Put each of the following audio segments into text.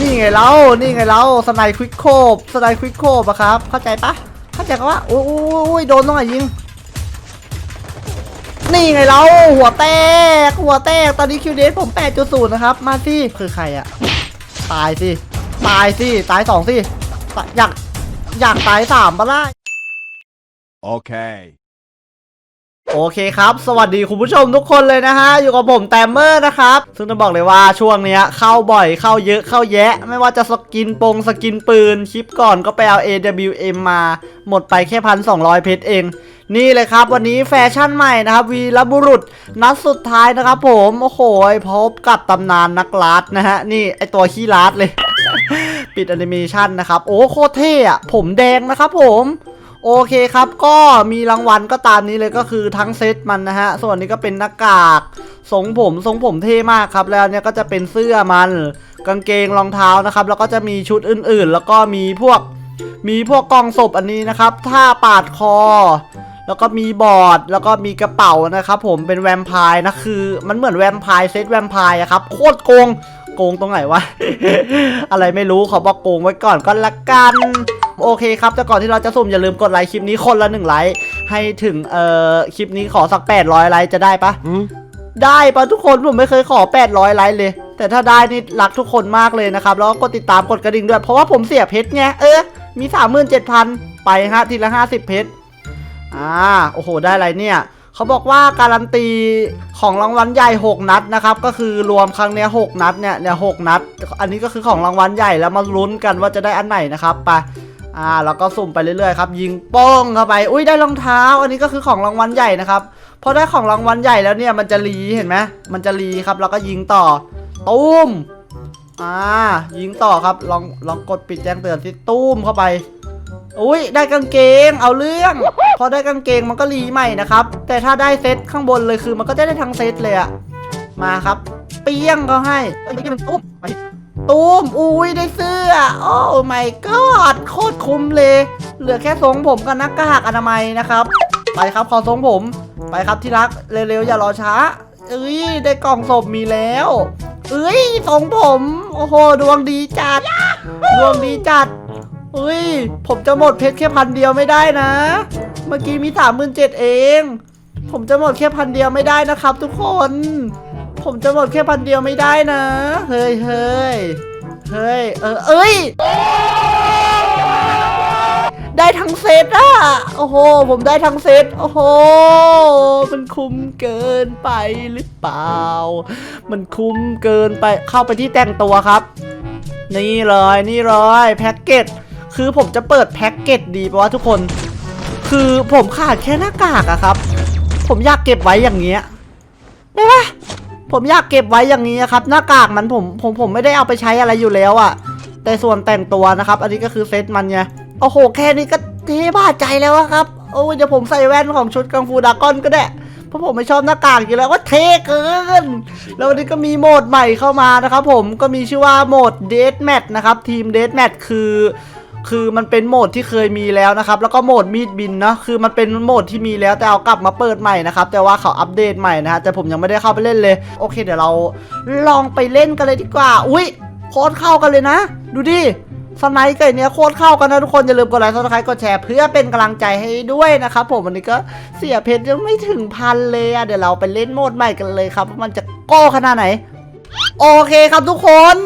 นี่ไงเรา นี่ไงเราสไนควิกโคบสไนควิกโคบอะครับ เข้าใจปะเข้าใจปะว่าโอ้ยโอ้ยโดนต้องไหยิง นี่ไงเรา หัวแตก หัวแตก ตอนนี้คิวเดสผม 8.0 นะครับ มาสิคือใครอะตายสิ ตายสิ ตายสองสิ อยาก อยากตายสามปะล่ะ Okay. โอเคครับ สวัสดีคุณผู้ชมทุกคนเลยนะฮะ อยู่กับผมแตมเมอร์นะครับ ซึ่งต้องบอกเลยว่าช่วงเนี้ยเข้าบ่อยเข้าเยอะเข้าแยะ ไม่ว่าจะสกินปงสกินปืน คลิปก่อนก็ไปเอา AWM มา หมดไปแค่พันสองเพชรเอง นี่เลยครับ วันนี้แฟชั่นใหม่นะครับ วีรบุรุษนัดสุดท้ายนะครับผม โอ้โหพบกับตำนานนักลัดนะฮะ นี่ไอตัวขี้ลัดเลย ปิดแอนิเมชันนะครับ โอ้โคตรเท่อะผมแดงนะครับผม โอเคครับก็มีรางวัลก็ตามนี้เลยก็คือทั้งเซตมันนะฮะ ส่วนนี้ก็เป็นหน้ากากทรงผมทรงผมเท่มากครับ แล้วเนี่ยก็จะเป็นเสื้อมัน กางเกงรองเท้านะครับ แล้วก็จะมีชุดอื่นๆ แล้วก็มีพวกมีพวกกองศพอันนี้นะครับท่าปาดคอ แล้วก็มีบอร์ดแล้วก็มีกระเป๋านะครับ ผมเป็นแวมไพร์นะคือ มันเหมือนแวมไพร์เซตแวมไพร์อะครับโคตรโกงโกงตรงไหนวะ อะไรไม่รู้ขอบอกโกงไว้ก่อนก็ละกัน โอเคครับแต่ก่อนที่เราจะสุ่มอย่าลืมกดไลค์คลิปนี้คนละหนึ่งไลค์ให้ถึงเอ่อคลิปนี้ขอสัก 800 ไลค์จะได้ปะ Hmm? ได้ปะทุกคนผมไม่เคยขอ 800 ไลค์เลย แต่ถ้าได้นี่รักทุกคนมากเลยนะครับแล้วก็กดติดตามกดกระดิ่งด้วยเพราะว่าผมเสียเพชรไงเออมี 37,000 ไปฮะทีละ 50 เพชรอ่าโอ้โหได้อะไรเนี่ยเขาบอกว่าการันตีของรางวัลใหญ่ 6 นัดนะครับก็คือรวมครั้งเนี้ย6นัดเนี่ยเนี่ยหกนัด อันนี้ก็คือของรางวัลใหญ่แล้วมาลุ้นกันว่าจะได้อันไหนนะครับไป อ่าแล้วก็สุ่มไปเรื่อยๆครับยิงป้งเข้าไป อุ้ยได้รองเท้า อันนี้ก็คือของรางวัลใหญ่นะครับพอได้ของรางวัลใหญ่แล้วเนี่ยมันจะรีเห็นไหมมันจะรีครับ แล้วก็ยิงต่อตุ้มอ่ายิงต่อครับลองลองกดปิดแจ้งเตือนสิตุ้มเข้าไป อุ้ยได้กางเกงเอาเรื่อง พอได้กางเกงมันก็รีใหม่นะครับ แต่ถ้าได้เซตข้างบนเลยคือมันก็จะได้ทั้งเซตเลยอะมาครับ เปี้ยงเขาให้เอ้ยมันตุ้มไป ตุ้มอุ้ยได้เสื้อ โอ้ my god โคตรคุ้มเลย เหลือแค่ทรงผมกับหน้ากากอนามัยนะครับ ไปครับขอทรงผม ไปครับที่รักเร็วๆอย่ารอช้า เอ้ยได้กล่องศพมีแล้ว เอ้ยทรงผม โอ้โหดวงดีจัด ดวงดีจัดเฮ้ยผมจะหมดเพชรแค่พันเดียวไม่ได้นะ เมื่อกี้มีสามหมื่นเจ็ดเอง ผมจะหมดแค่พันเดียวไม่ได้นะครับ ทุกคน ผมจะหมดแค่พันเดียวไม่ได้นะ เฮ้ยเฮ้ยเฮ้ยเออเอ้ย ได้ทั้งเซตอะโอ้โห ผมได้ทั้งเซตโอ้โห มันคุ้มเกินไปหรือเปล่า มันคุ้มเกินไปเข้าไปที่แต่งตัวครับ นี่เลยนี่เลยแพ็กเกจคือผมจะเปิดแพ็กเกจดีปะวะทุกคน คือผมขาดแค่หน้ากากอะครับ ผมอยากเก็บไว้อย่างเงี้ยได้ปะ ผมอยากเก็บไว้อย่างนี้ครับ หน้ากากมันผมผมผมไม่ได้เอาไปใช้อะไรอยู่แล้วอะแต่ส่วนแต่งตัวนะครับ อันนี้ก็คือเซตมันไงโอ้โหแค่นี้ก็เท่บ้าใจแล้วครับ โอ้ยเดี๋ยวผมใส่แว่นของชุดกังฟูดากอนก็ได้เพราะผมไม่ชอบหน้ากากอยู่แล้วว่าเท่เกิน แล้ววันนี้ก็มีโหมดใหม่เข้ามานะครับผมก็มีชื่อว่าโหมด Death Match นะครับทีม Death Match คือ คือมันเป็นโหมดที่เคยมีแล้วนะครับ แล้วก็โหมดมีดบินเนาะคือมันเป็นโหมดที่มีแล้วแต่เอากลับมาเปิดใหม่นะครับ แต่ว่าเขาอัปเดตใหม่นะฮะแต่ผมยังไม่ได้เข้าไปเล่นเลย โอเค เดี๋ยวเราลองไปเล่นกันเลยดีกว่า อุ้ยโคตรเข้ากันเลยนะ ดูดิสไนค์กับเนี้ยโคตรเข้ากันนะทุกคน อย่าลืมกดไลค์ซับสไครต์กดแชร์เพื่อเป็นกำลังใจให้ด้วยนะครับผมวันนี้ก็เสียเพชรยังไม่ถึงพันเลยอะเดี๋ยวเราไปเล่นโหมดใหม่กันเลยครับว่ามันจะโก้ขนาดไหน โอเคครับทุกคน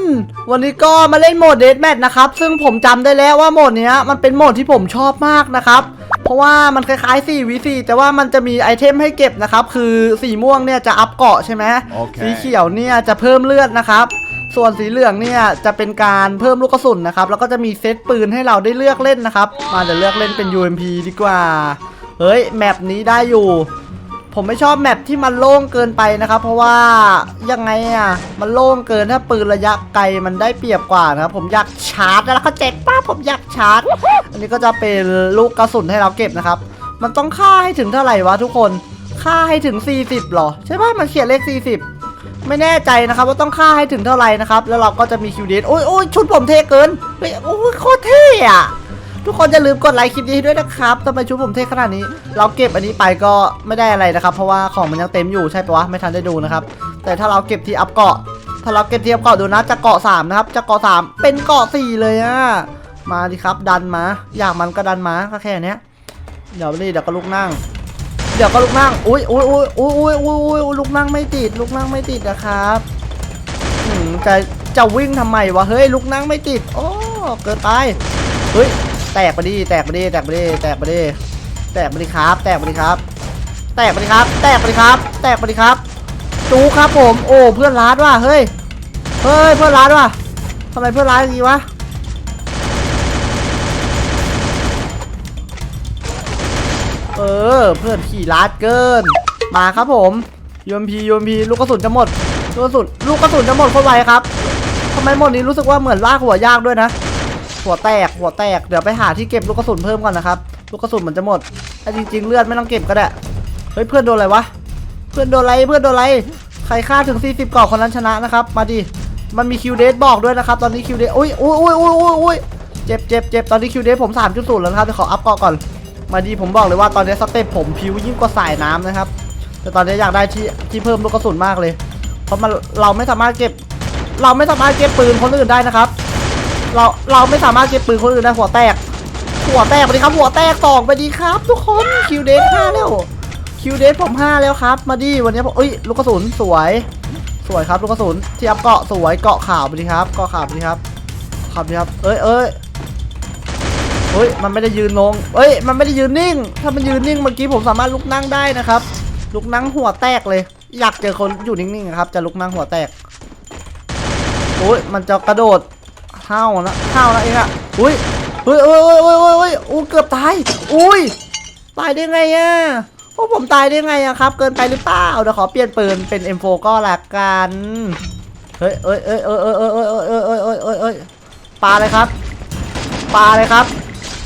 วันนี้ก็มาเล่นโหมดเด a แมทนะครับ ซึ่งผมจำได้แล้วว่าโหมดเนี้ยมันเป็นโหมดที่ผมชอบมากนะครับ เพราะว่ามันคล้ายๆ 4 v 4แต่ว่ามันจะมีไอเทมให้เก็บนะครับ คือสีม่วงเนี่ยจะอัพเกาะใช่ไหมโอเคสีเขียวเนี่ยจะเพิ่มเลือดนะครับ ส่วนสีเหลืองเนี่ยจะเป็นการเพิ่มลูกกระสุนนะครับ แล้วก็จะมีเซตปืนให้เราได้เลือกเล่นนะครับ มาเดี๋ยวเลือกเล่นเป็น UMP ดีกว่า เฮ้ย แมปนี้ได้อยู่ ผมไม่ชอบแมปที่มันโล่งเกินไปนะครับ เพราะว่ายังไงอะมันโล่งเกินถ้าปืนระยะไกลมันได้เปรียบกว่านะครับผมอยากชาร์จแล้วเขาเจ็บป้าผมอยากชาร์จ อันนี้ก็จะเป็นลูกกระสุนให้เราเก็บนะครับ มันต้องฆ่าให้ถึงเท่าไหร่วะทุกคนฆ่าให้ถึง 40หรอ ใช่ป่ะมันเขียนเลข 40 ไม่แน่ใจนะครับว่าต้องฆ่าให้ถึงเท่าไหร่นะครับ แล้วเราก็จะมีคิวเดนโอ้ยโอ้ยชุดผมเท่เกินโอ้ยโคตรเท่อะ ทุกคนอย่าลืมกดไลค์คลิปนี้ด้วยนะครับทำไมชุดผมเท่ขนาดนี้ เราเก็บอันนี้ไปก็ไม่ได้อะไรนะครับ เพราะว่าของมันยังเต็มอยู่ใช่ปะวะไม่ทันได้ดูนะครับ แต่ถ้าเราเก็บที่อัพเกาะ ถ้าเราเก็บที่อัพเกาะดูนะจะเกาะ3นะครับจะเกาะ3เป็นเกาะ4เลยอะมาดิครับ ดันมาอยากมันก็ดันมาแค่แค่นี้เดี๋ยวนี่เดี๋ยวก็ลุกนั่ง เดี๋ยวก็ลุกนั่งอุ้ยอุ้ยอุ้ยอุ้ยอุ้ยอุ้ยอุ้ยลุกนั่งไม่ติดลุกนั่งไม่ติดนะครับจะจะวิ่งทำไมวะเฮ้ยลุกนั่งไม่ติด โอ้เกิดไปเฮ้ย แตกไปดิแตกไปดิแตกไปดิแตกไปดิแตกไปดิครับ แตกไปดิครับ แตกไปดิครับ แตกไปดิครับ แตกไปดิครับ จูครับผม โอ้เพื่อนร้านว่ะเฮ้ยเฮ้ยเพื่อนร้านว่ะทำไมเพื่อนร้านอย่างนี้วะเออเพื่อนขี่ร้านเกิน มาครับผมยูมพียูมพีลูกกระสุนจะหมดลูกกระสุนลูกกระสุนจะหมดคนไวครับทำไมหมดนี้รู้สึกว่าเหมือนลากหัวยากด้วยนะ หัวแตกหัวแตกเดี๋ยวไปหาที่เก็บลูกกระสุนเพิ่มก่อนนะครับลูกกระสุนมันจะหมดแต่จริง ๆ เลือดไม่ต้องเก็บก็ได้เฮ้ยเพื่อนโดนอะไรวะเพื่อนโดนอะไรเพื่อนโดนอะไรใครฆ่าถึง 40ก่อคนนั้นชนะนะครับมาดิมันมีคิวเดสบอกด้วยนะครับตอนนี้คิวเดสอุ้ยอุ้ยอุ้ยอุ้ยอุ้ยอุ้ยเจ็บเจ็บเจ็บตอนนี้คิวเดสผม3.0แล้วนะครับเดี๋ยวขออัพเกาะก่อน มาดีผมบอกเลยว่าตอนนี้สเต็ปผมพิวยิ่งกว่าสายน้ำนะครับ แต่ตอนนี้อยากได้ที่ที่เพิ่มลูกกระสุนมากเลย เพราะมันเราไม่สามารถเก็บ เราไม่สามารถเก็บปืนคนอื่นได้นะครับ เราเราไม่สามารถเก็บปืนคนอื่นได้หัวแตก หัวแตกไปดิครับ หัวแตกสองไปดีครับ ทุกคนคิวเดสห้าแล้วคิวเดสผมห้าแล้วครับ มาดีวันนี้ผมเอ้ยลูกกระสุนสวย สวยครับลูกกระสุนที่อัพเกาะสวยเกาะขาวไปดีครับเกาะขาวไปดีครับครับดีครับ เอ้ยเอ้ยเฮ้ยมันไม่ได้ยืนลงเอ้ยมันไม่ได้ยืนนิ่ง ถ้ามันยืนนิ่งเมื่อกี้ผมสามารถลุกนั่งได้นะครับ ลุกนั่งหัวแตกเลย อยากเจอคนอยู่นิ่งๆครับ จะลุกนั่งหัวแตกโอ้ยมันจะกระโดด ห้าวนะห้าวนะเองอะอุ้ยเฮ้ยเฮ้ยเฮ้ยเฮ้ยเฮ้ยอู้เกือบตาย อุ้ย ตายได้ไงอะพวกผมตายได้ไงอะครับ เกินไปหรือเปล่า เดี๋ยวขอเปลี่ยนปืนเป็น M4 ก็ละกัน เฮ้ยเอ้ยเอ้ยเอ้ยเอ้ยเอ้ยเอ้ยเอ้ยเอ้ยเอ้ยเอ้ยเอ้ยปลาเลยครับ ปลาเลยครับ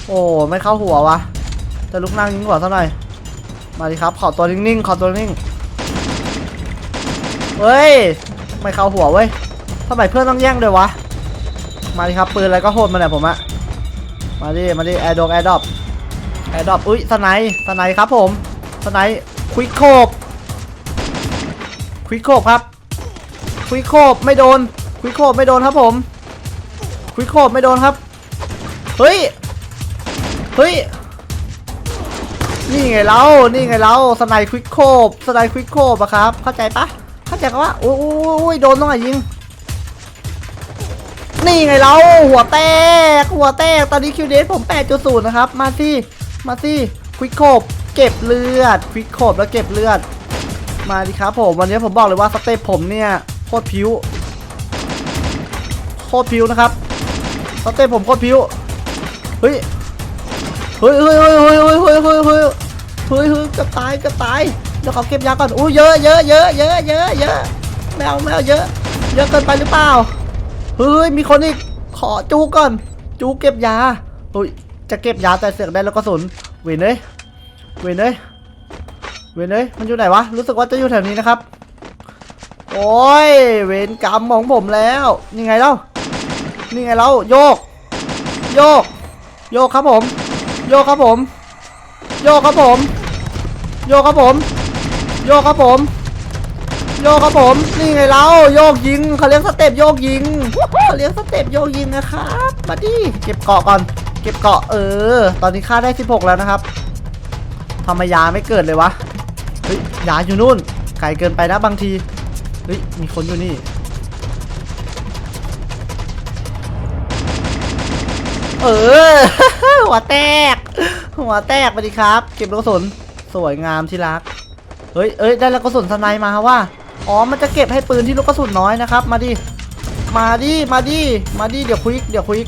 โอ้ไม่เข้าหัววะ จะลุกนั่งยิงหัวซะหน่อย มาดิครับ ขอตัวนิ่งๆ ขอตัวนิ่งเฮ้ย ไม่เข้าหัวเว้ยทำไมเพื่อนต้องแย่งด้วยวะ มาดิครับปืนอะไรก็โหดมาเนี่ยผมอะมาดิมาดิแอร์ดงแอร์ดอปแอร์ดอปอุ้ยสไนด์สไนด์ครับผมสไนด์ควิกโคบควิกโคบครับควิกโคบไม่โดนควิกโคบไม่โดนครับผมควิกโคบไม่โดนครับเฮ้ยเฮ้ยนี่ไงเรานี่ไงเราสไนควิกโคบสไนควิกโคบอะครับ เข้าใจปะเข้าใจกันว่าโอ้ยโอ้ยโอ้ยโดนต้องไหนยิง นี่ไงเราหัวแตก หัวแตก ตอนนี้คิวเดสผม 8.0 นะครับ มาสิมาสิควิกโคบเก็บเลือดควิกโคบแล้วเก็บเลือด มาดิครับผมวันนี้ผมบอกเลยว่าสเตปผมเนี่ยโคตรผิวโคตรผิวนะครับสเตปผมโคตรผิวเฮ้ยเฮ้ยเฮ้ยเฮ้ยเฮ้ยเฮ้ยเฮ้ยเฮ้ยเฮ้ยเฮ้ยเฮ้ยจะตายจะตายเดี๋ยวเขาเก็บยาก่อนอู้เยอะเยอะเยอะเยอะเยอะเยอะไม่เอาไม่เอาเยอะ เยอะเกินไปหรือเปล่า เฮ้ยมีคนอีกขอจูก่อน จูเก็บยาเฮ้ยจะเก็บยาแต่เสือกได้แล้วก็สนเวนเอ้ยเวนเอ้ยเวนเอ้ยมันอยู่ไหนวะรู้สึกว่าจะอยู่แถวนี้นะครับ โอ้ยเวรกรรมของผมแล้วนี่ไงเล่านี่ไงเล่าโยก โยก โยกครับผม โยกครับผม โยกครับผม โยกครับผม โยกครับผม โยกครับผม นี่ไงเราโยกยิงเขาเรียกสเต็ปโยกยิงเขาเรียกสเต็ปโยกยิงนะครับมาดิเก็บเกาะก่อน เก็บเกาะเออ ตอนนี้ค่าได้ 16 แล้วนะครับทำไมยาไม่เกิดเลยวะเฮ้ยยาอยู่นู่นไกลเกินไปนะบางทีเฮ้ยมีคนอยู่นี่เออ หัวแตก หัวแตกไปดิครับ เก็บลูกกระสุนสวยงามที่รัก เฮ้ยเอ้ย ได้ลูกกระสุนสไนมาว่า อ๋อ มันจะเก็บให้ปืนที่ลูกกระสุนน้อยนะครับ มาดิ มาดิ มาดิ มาดิ เดี๋ยวควิก เดี๋ยวควิก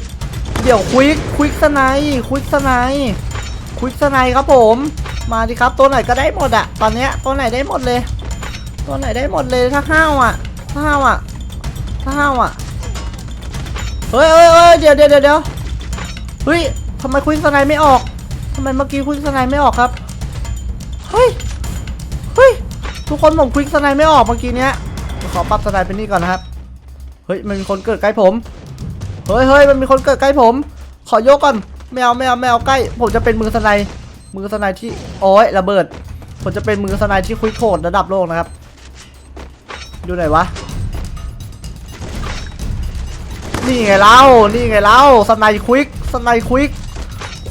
เดี๋ยวควิก ควิกสไนควิกสไนควิกสไนครับผม มาดิครับ ตัวไหนก็ได้หมดอะตอนเนี้ย ตัวไหนได้หมดเลย ตัวไหนได้หมดเลยถ้าห้าวอะถ้าห้าวอะถ้าห้าวอะเฮ้ยเฮ้ยเฮ้ยเดี๋ยวเดี๋ยวเดี๋ยวเฮ้ยทำไมควิกสไนไม่ออกทำไมเมื่อกี้ควิกสไนไม่ออกครับ เฮ้ย ทุกคนผมควิกสไนไม่ออกเมื่อกี้เนี้ยขอปรับสไนเป็นนี่ก่อนนะครับเฮ้ยมันมีคนเกิดใกล้ผมเฮ้ยเฮ้ยมันมีคนเกิดใกล้ผม ขอยกก่อนไม่เอาไม่เอาไม่เอาใกล้ ผมจะเป็นมือสไนมือสไนที่โอ้ยระเบิด ผมจะเป็นมือสไนที่ควิกโคดระดับโลกนะครับดูหน่อยวะนี่ไงเล่านี่ไงเล่าสไนควิกสไนควิก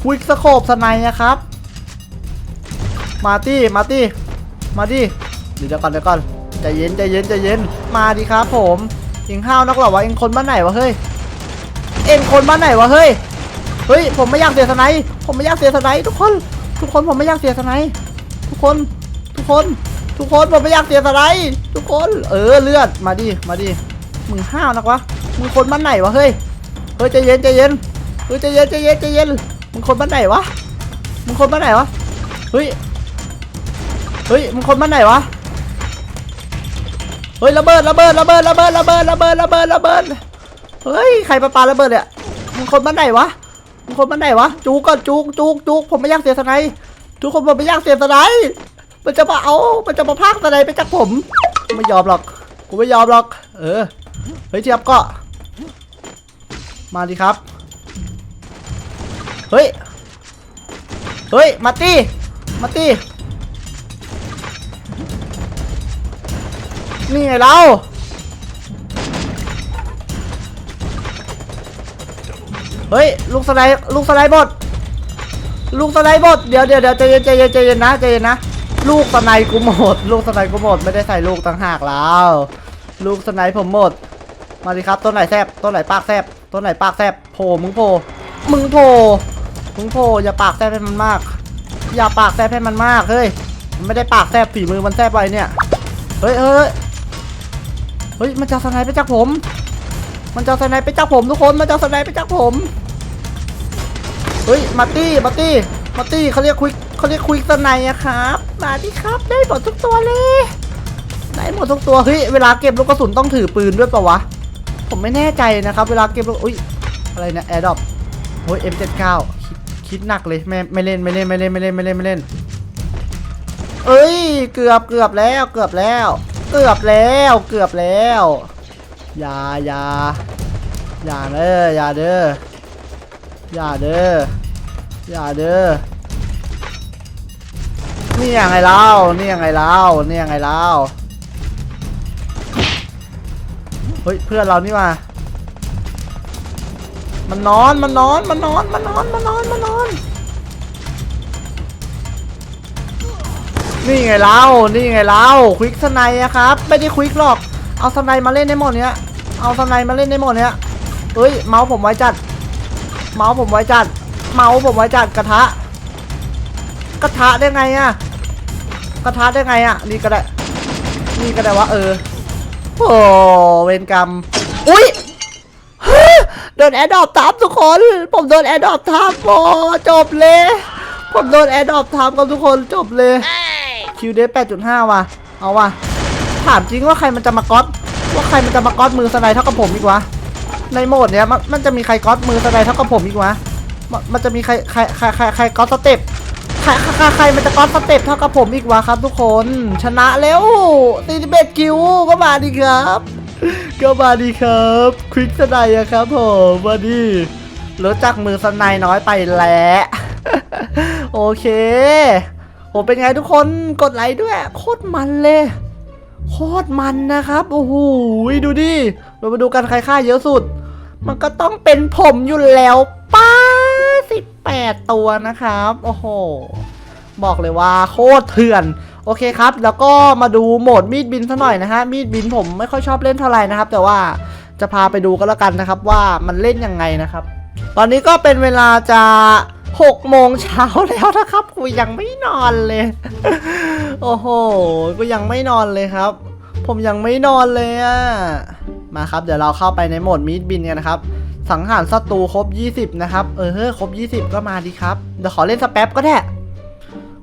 ควิกสโคบสไนนะครับ มาตี้มาตี้มาดิ เดี๋ยวก่อนเดี๋ยวก่อนใจเย็นใจเย็นใจเย็นมาดิครับผมเอ็งห้าวนักหรอวะเอ็งคนบ้านไหนวะเฮ้ยเอ็งคนบ้านไหนวะเฮ้ยเฮ้ยผมไม่อยากเสียสไนผมไม่อยากเสียสไนทุกคน ทุกคนผมไม่อยากเสียสไนทุกคนทุกคน ทุกคนผมไม่อยากเสียสไนทุกคน เออเลือดมาดิมาดิมึงห้าวนักวะมึงคนบ้านไหนวะเฮ้ยเฮ้ยใจเย็นใจเย็นเฮ้ยใจเย็นใจเย็นใจเย็นมึงคนบ้านไหนวะมึงคนบ้านไหนวะเฮ้ยเฮ้ยมึงคนบ้านไหนวะ เฮ้ยระเบิดระเบิดระเบิดระเบิดระเบิดระเบิดระเบิดระเบิดเฮ้ยใครปาปาระเบิดเนี่ยมึงคนบ้านไหนวะมึงคนบ้านไหนวะจูกก่อนจูกจูกจูกผมไม่อยากเสียสไนทุกคนผมไม่อยากเสียสไนมันจะมาเอา มันจะมาพากสไนไปจากผมไม่ยอมหรอกกูไม่ยอมหรอก เออเฮ้ยเทียบก็ มาดิครับ เฮ้ย เฮ้ย มาตี้ มาตี้ นี่ไงเราเฮ้ยลูกสไลด์ลูกสไลด์บดลูกสไลด์บดเดี๋ยวเดี๋ยวเดี๋ยวใจเย็นใจเย็นใจเย็นนะใจเย็นนะลูกสไนด์กูหมด ลูกสไนด์กูหมดไม่ได้ใส่ลูกต่างหากแล้ว ลูกสไนด์ผมหมด มาดิครับต้นไหนแซบต้นไหนปากแซบต้นไหนปากแซบโผล่มึงโผล่มึงโผล่มึงโผล่อย่าปากแซบให้มันมาก อย่าปากแซบให้มันมากเฮ้ยไม่ได้ปากแซบฝีมือมันแซบไปเนี่ยเฮ้ยเฮ้ย เฮ้ยมันจะสไนไปจากผม มันจะสไนไปจากผมทุกคนมันจะสไนไปจากผมเฮ้ยมาตี้มาตี้มาตี้เขาเรียกคุยเขาเรียกคุยสไนอะครับ มาดิครับได้หมดทุกตัวเลยได้หมดทุกตัวเฮ้ยเวลาเก็บลูกกระสุนต้องถือปืนด้วยปะวะผมไม่แน่ใจนะครับ เวลาเก็บลูกอุ้ยอะไรเนะแอร์ดอปโอ้ย M79 คิดคิดหนักเลยไม่ไม่เล่นไม่เล่นไม่เล่นไม่เล่นไม่เล่นไม่เล่นเอ้ยเกือบเกือบแล้วเกือบแล้ว เกือบแล้วเกือบแล้วอย่าอย่าอย่าเด้ออย่าเด้ออย่าเด้ออย่าเด้อนี่ยังไงเล่านี่ยังไงเล่านี่ยังไงเล่าเฮ้ยเพื่อนเรานี่มามันนอนมันนอนมันนอนมันนอนมันนอนมันนอน นี่ไงเรานี่ไงเราควิกสไนอะครับ ไม่ได้ควิกหรอก เอาสไนมาเล่นในหมดเนี้ย เอาสไนมาเล่นในหมดเนี้ยเอ้ย เมาส์ผมไว้จัด เมาส์ผมไว้จัด เมาส์ผมไว้จัดกระทะ กระทะได้ไงอะกระทะได้ไงอะนี่ก็ได้ นี่ก็ได้วะเออ โอ้เวรกรรม อุ้ยโดนแอดดอปทับทุกคน ผมโดนแอดดอปทับโอ้จบเลย ผมโดนแอดดอปทับกับทุกคนจบเลย คิวเดแปดจุดห้าว่ะ เอาว่ะ ถามจริงว่าใครมันจะมาก๊อตว่าใครมันจะมาก๊อตมือสไนเท่ากับผมอีกวะ ในโหมดเนี้ยมันมันจะมีใครก๊อตมือสไนเท่ากับผมอีกวะ มันมันจะมีใครใครใครใครใครก๊อตสเต็ปใครใครใครมันจะก๊อตสเต็ปเท่ากับผมอีกวะครับ ทุกคน ชนะแล้ว41คิวก็มาดีครับก็มาดีครับควิกสไนครับผมมาดีรู้จักมือสไนน้อยไปแล้วโอเค โอ้เป็นไงทุกคนกดไลค์ด้วย โคตรมันเลย โคตรมันนะครับ โอ้โหดูดิ เรามาดูกันใครฆ่าเยอะสุด มันก็ต้องเป็นผมอยู่แล้วป้าสิบแปดตัวนะครับ โอ้โห บอกเลยว่าโคตรเถื่อน โอเคครับ แล้วก็มาดูโหมดมีดบินซะหน่อยนะฮะ มีดบินผมไม่ค่อยชอบเล่นเท่าไหร่นะครับ แต่ว่าจะพาไปดูก็แล้วกันนะครับว่ามันเล่นยังไงนะครับ ตอนนี้ก็เป็นเวลาจะ 6โมงเช้าแล้วนะครับ กูยังไม่นอนเลย โอ้โห กูยังไม่นอนเลยครับ ผมยังไม่นอนเลยอะมาครับ เดี๋ยวเราเข้าไปในโหมดมีดบินกันนะครับ สังหารศัตรูครบ 20 นะครับ เออครบ 20 ก็มาดีครับ เดี๋ยวขอเล่นสแป๊บก็ได้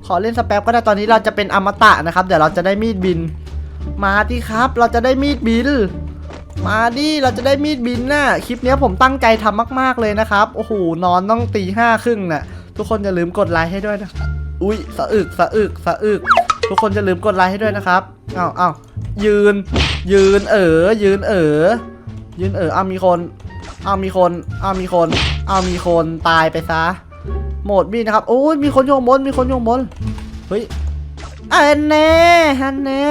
ขอเล่นสแป๊บก็ได้ ตอนนี้เราจะเป็นอมตะนะครับ เดี๋ยวเราจะได้มีดบิน มาดิครับ เราจะได้มีดบิน มาดิเราจะได้มีดบินน่ะคลิปนี้ผมตั้งใจทำมาก ๆ เลยนะครับ โอ้โห นอนต้องตีห้าครึ่งน่ะ ทุกคนอย่าลืมกดไลค์ให้ด้วยนะ อุ้ยสะอึกสะอึกสะอึก ทุกคนอย่าลืมกดไลค์ให้ด้วยนะครับอ้าวอ้าวยืน ยืนเออยืนเออยืนเอ๋ออ้าวมีคนอ้าวมีคนอ้าวมีคนอ้าวมีคนตายไปซะโหมดมีนะครับโอ้ยมีคนโยงบนมีคนโยงบนเฮ้ยอันแน่ฮันแน่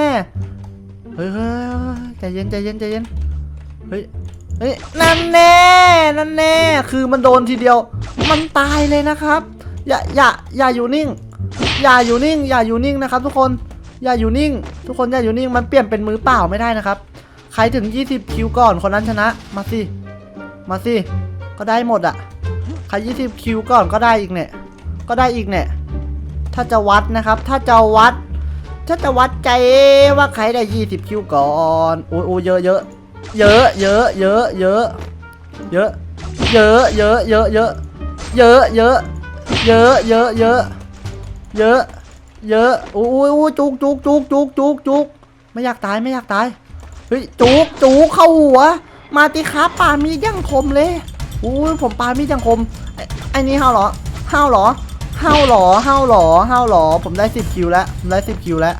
เฮ้ยเฮ้ยเฮ้ยใจเย็นใจเย็นใจเย็น เฮ้ยเฮ้ยนั่นแน่นั่นแน่คือมันโดนทีเดียว มันตายเลยนะครับ อย่าอย่าอย่าอยู่นิ่ง อย่าอยู่นิ่ง อย่าอยู่นิ่งนะครับ ทุกคนอย่าอยู่นิ่ง ทุกคนอย่าอยู่นิ่งมันเปลี่ยนเป็นมือเปล่าไม่ได้นะครับ ใครถึง 20 คิวก่อนคนนั้นชนะมาสิมาสิก็ได้หมดอะใคร 20 คิวก่อนก็ได้อีกเนี่ยก็ได้อีกเนี่ยถ้าจะวัดนะครับ ถ้าจะวัด ถ้าจะวัดใจว่าใครได้ 20 คิวก่อนโอ้โอ้เยอะเยอะ เยอะ เยอะ เยอะ เยอะ เยอะ เยอะ เยอะ เยอะ เยอะ เยอะ เยอะ เยอะ เยอะ เยอะ เยอะ เยอะโอ้ยจุกจุกจุกจุกจุกจุกไม่อยากตายไม่อยากตาย เฮ้ยจุกจุกเข้าหัว มาติครับปามีดยังคมเลยโอ้ยผมปามีดยังคมไอ้นี่ห้าวเหรอห้าวเหรอห้าวเหรอห้าวเหรอห้าวเหรอ ผมได้10คิวแล้วผมได้10คิวแล้ว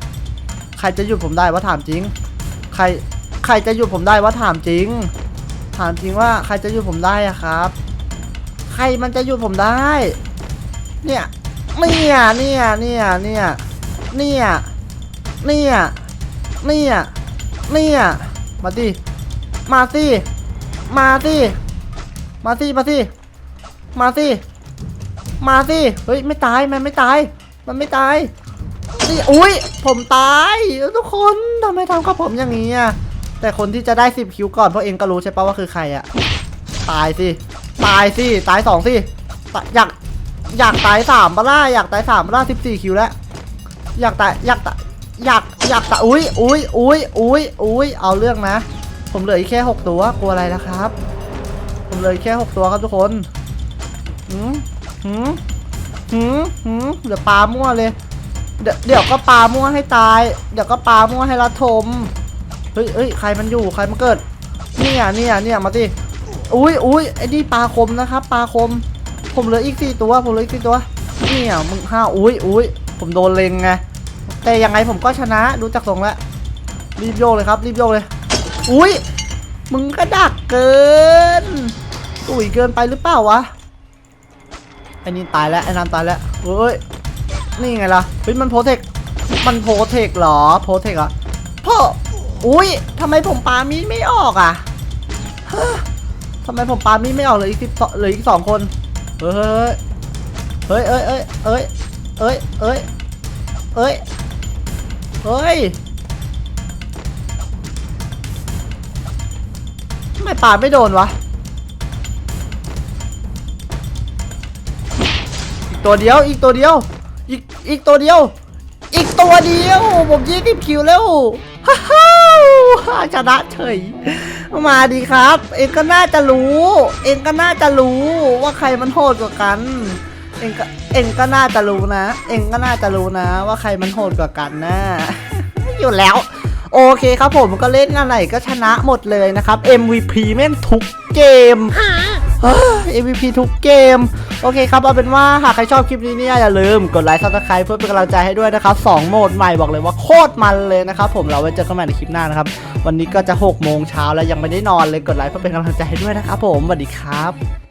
ใครจะหยุดผมได้วะถามจริง ใคร ใครจะหยุดผมได้วะถามจริง ถามจริงว่าใครจะหยุดผมได้อะครับ ใครมันจะหยุดผมได้ เนี่ยเนี่ยเนี่ยเนี่ยเนี่ยเนี่ยเนี่ยเนี่ยเนี่ยมาสิมาสิมาสิมาสิมาสิมาสิมาสิเฮ้ยไม่ตายมันไม่ตาย มันไม่ตายนี่อุ้ยผมตาย ทุกคนทำไมทำกับผมอย่างนี้อะ แต่คนที่จะได้สิบคิวก่อนเพราะเองก็รู้ใช่ปะว่าคือใครอะตายสิ ตายสิ ตายสองสิอยากอยากตายสามปะล่ะอยากตายสามปะล่ะสิบสี่คิวแล้วอยากตายอยากตายอยากอยากตายอุ้ยอุ้ยอุ้ยอุ้ยอุ้ยเอาเรื่องนะ ผมเหลืออีกแค่หกตัวกลัวอะไรนะครับ ผมเหลืออีกแค่หกตัวครับทุกคนหืมหืมหืมหืมเดี๋ยวปลามั่วเลย เดี๋ยวเดี๋ยวก็ปลามั่วให้ตาย เดี๋ยวก็ปลามั่วให้รัดทม เฮ้ยเฮ้ยใครมันอยู่ใครมันเกิด เนี่ยเนี่ยเนี่ยมาสิอุ้ยอุ้ยไอ้นี่ปลาคมนะครับปลาคม ผมเหลืออีกสี่ตัว ผมเหลืออีกสี่ตัว เนี่ยมึงห้าอุ้ยอุ้ยผมโดนเลงไงแต่ยังไงผมก็ชนะดูจากทรงแล้วรีบโยกเลยครับรีบโยกเลย อุ้ยมึงก็ดักเกินตุ๋ยเกินไปหรือเปล่าวะไอ้นี่ตายแล้วไอ้นันตายแล้วเฮ้ยนี่ไงล่ะเฮ้ยมันโพเทคมันโพเทคเหรอโพเทคเหรอพ่อ อุ้ยทำไมผมปามีดไม่ออกอะทำไมผมปามีดไม่ออกเลยอีกสิบสองเหลยอีกสองคนเฮ้ยเฮ้ยเอ้ยเอ้ยเอ้ยเอ้ยเอ้ยเอ้ยเอ้ยทำไมปาไม่โดนวะอีกตัวเดียวอีกตัวเดียวอีกอีกตัวเดียว อีกตัวเดียว ผมยี่สิบคิวแล้วฮ่า ชนะเฉย มาดีครับ เองก็น่าจะรู้ เองก็น่าจะรู้ว่าใครมันโหดกว่ากัน เองก็เองก็น่าจะรู้นะ เองก็น่าจะรู้นะ ว่าใครมันโหดกว่ากันนะ อยู่แล้ว โอเคครับผมก็เล่นอะไรก็ชนะหมดเลยนะครับ MVP แม่งทุกเกม เอ็มวีพีทุกเกม โอเคครับเอาเป็นว่าหากใครชอบคลิปนี้เนี่ยอย่าลืมกดไลค์ซับสไครป์เพื่อเป็นกำลังใจให้ด้วยนะครับ2โหมดใหม่บอกเลยว่าโคตรมันเลยนะครับผมเราไว้เจอกันใหม่ในคลิปหน้านะครับ วันนี้ก็จะ6โมงเช้าแล้วยังไม่ได้นอนเลยกดไลค์เพื่อเป็นกำลังใจให้ด้วยนะครับผมสวัสดีครับ